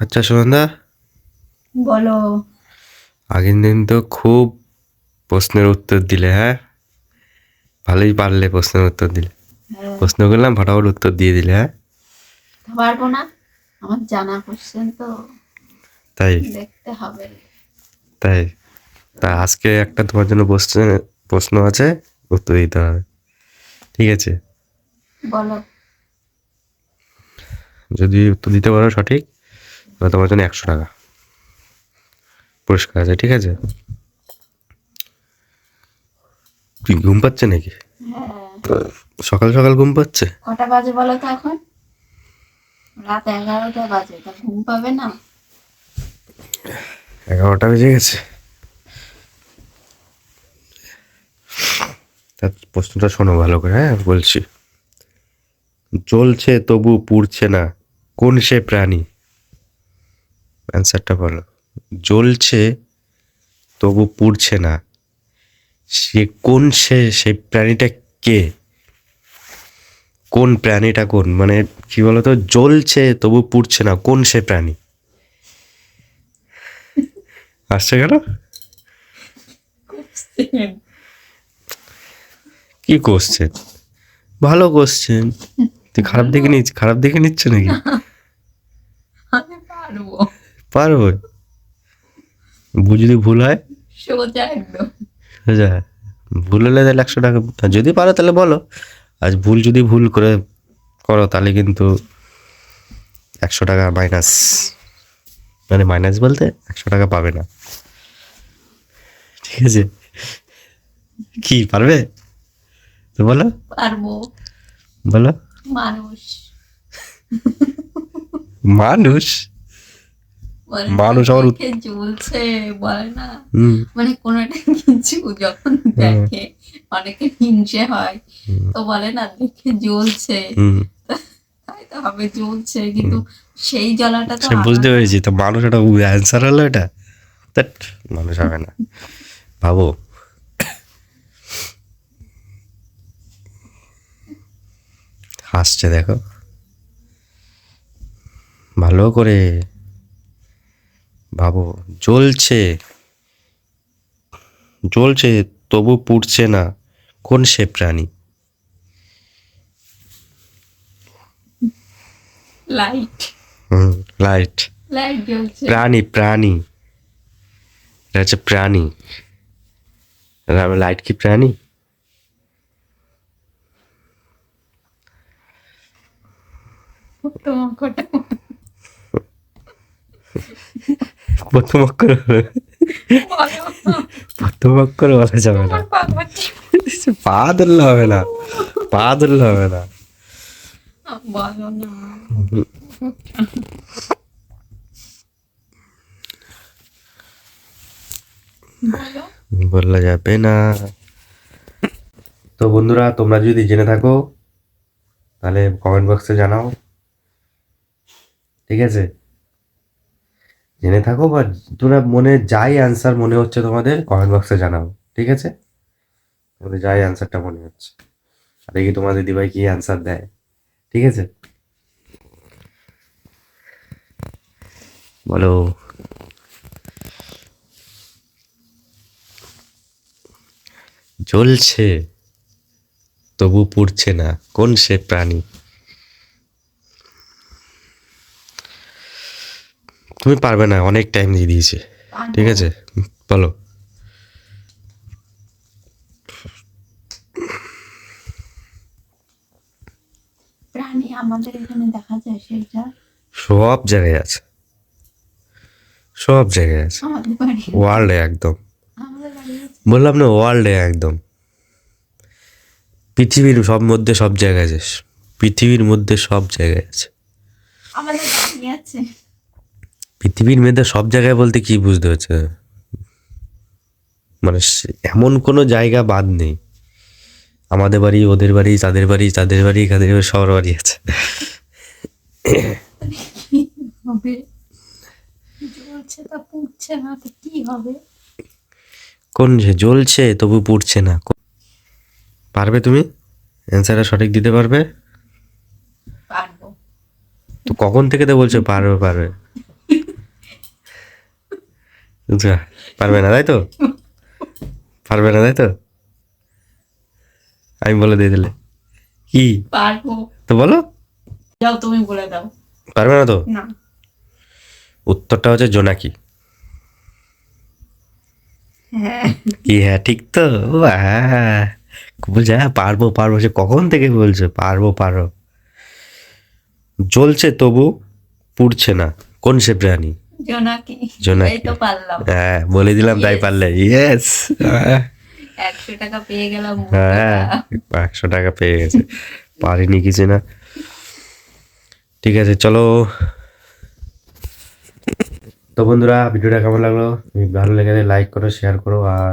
আচ্ছা সুনন্দা? বলো। আগের দিন তো খুব প্রশ্নের উত্তর দিলে হ্যাঁ? ভালোই পারলে প্রশ্নের উত্তর দিলে। হ্যাঁ, প্রশ্ন করলাম ফটাফট উত্তর দিয়ে দিলে হ্যাঁ? পারব না। আমার জানা কোশ্চেন তো তাই? দেখতে হবে। তাই? তা আজকে একটা তোমার জন্য প্রশ্ন প্রশ্ন আছে উত্তর দিতে হবে। ঠিক আছে? বলো। যদি উত্তর দিতে পারো সঠিক? তোমার জন্য একশো টাকা। পুরস্কার আছে ঠিক আছে? তুই ঘুম পাচ্ছে নাকি? হ্যাঁ। সকাল সকাল ঘুম পাচ্ছে? কটা বাজে বলো তো এখন? রাত এগারোটা বাজে তা ঘুম পাবে না? এগারোটা বেজে গেছে। তা প্রশ্নটা শোনো ভালো করে হ্যাঁ বলছি। জ্বলছে তবু পুড়ছে না। কোন সে প্রাণী? অ্যান্সারটা বলো। জ্বলছে তবু পুড়ছে না। সে কোন সে সেই প্রাণীটা কে? কোন প্রাণীটা কোন? মানে কি বলতো? জ্বলছে তবু পুড়ছে না। কোন সে প্রাণী? আসছে কেন? কি কোশ্চেন ভালো কোশ্চেন তুই খারাপ দেখে নিচ্ছ খারাপ দেখে নিচ্ছে নাকি? আমি পারব। পারব? যদি ভুল হয়? সোজা একদম। সোজা। ভুল হলে তাহলে একশো টাকা যদি পারো তাহলে বলো। আজ ভুল যদি ভুল করে করো তাহলে কিন্তু একশো টাকা মাইনাস মানে মাইনাস বলতে একশো টাকা পাবে না। ঠিক আছে? কি পারবে? তো বলো। পারব। বলো। মানুষ। মানুষ? মানুষ উত- জ্বলছে বলে না। মানে কোন একটা কিছু যখন দেখে অনেকে হিংসে হয়। তো বলে না দেখে জ্বলছে। তাই তো হবে জ্বলছে কিন্তু সেই জ্বলাটা তো বুঝতে পেরেছি তো মানুষ এটা অ্যান্সার হলো এটা? ধ্যাৎ, মানুষ হবে না। ভাবো। হাসছে দেখো। ভালো করে ভাবো জ্বলছে। জ্বলছে তবু পুড়ছে না। কোন সে প্রাণী? লাইট হুম লাইট লাইট জ্বলছে। প্রাণী প্রাণী। এটা হচ্ছে প্রাণী। লাইট কি প্রাণী? তোমার কটা প্রথম অক্ষর প্রথম অক্ষর বলা যাবে না। পা ধরলে হবে না। পা ধরলে হবে না। বলো না বলো বললে যাবে না। তো বন্ধুরা, তোমরা যদি জেনে থাকো, তাহলে কমেন্ট বক্সে জানাও। ঠিক আছে? জেনে থাকো বা তোমরা মনে যাই অ্যান্সার মনে হচ্ছে তোমাদের কমেন্ট বক্সে জানাও, ঠিক আছে? তোমাদের যাই অ্যান্সারটা মনে হচ্ছে। দেখি তোমার দিদিভাই কি অ্যান্সার দেয়, ঠিক আছে? বলো। জ্বলছে, তবু পুড়ছে না, কোন সে প্রাণী? তুমি পারবে না অনেক টাইম দিয়ে দিয়েছে। ঠিক আছে? বলো। প্রাণী আমাদের এখানে দেখা যায় সেটা? সব জায়গায় আছে। সব জায়গায় আছে। ওয়ার্ল্ডে একদম। বললাম না ওয়ার্ল্ডে একদম। পৃথিবীর সব মধ্যে সব জায়গায় আছে। পৃথিবীর মধ্যে সব জায়গায় আছে। আমাদের আছে। পৃথিবীর মধ্যে সব জায়গায় বলতে কি বুঝতে হচ্ছে? মানে এমন কোনো জায়গা বাদ নেই। আমাদের বাড়ি ওদের বাড়ি তাদের বাড়ি তাদের বাড়ি কাদের বাড়ি সবার বাড়ি আছে। কোন যে জ্বলছে তবু পুড়ছে না। পারবে তুমি? অ্যান্সারটা সঠিক দিতে পারবে? পারব। তো কখন থেকে তো বলছো পারবে পারবে। আচ্ছা পারবে না তাই তো? পারবে না তাই তো? আমি বলে দিয়ে দিলে। কি? পারব। তো বলো। যাও তুমি বলে দাও। পারবে না তো? না। উত্তরটা হচ্ছে জোনাকি। হ্যাঁ। কি হ্যাঁ ঠিক তো? হ্যাঁ বলছে হ্যাঁ পারব পারব। সে কখন থেকে বলছে? পারব পারো জ্বলছে তবু পুড়ছে না। কোন সে প্রাণী? জোনাকি। জোনাকি। তো পারলাম। হ্যাঁ বলে দিলাম তাই পারলে। ইয়েস একশো টাকা পেয়ে গেলাম হ্যাঁ একশো টাকা পেয়ে গেছে। পারিনি কিছু না। ঠিক আছে চলো। তো বন্ধুরা ভিডিওটা কেমন লাগল? ভালো লেগে লাইক করো শেয়ার করো আর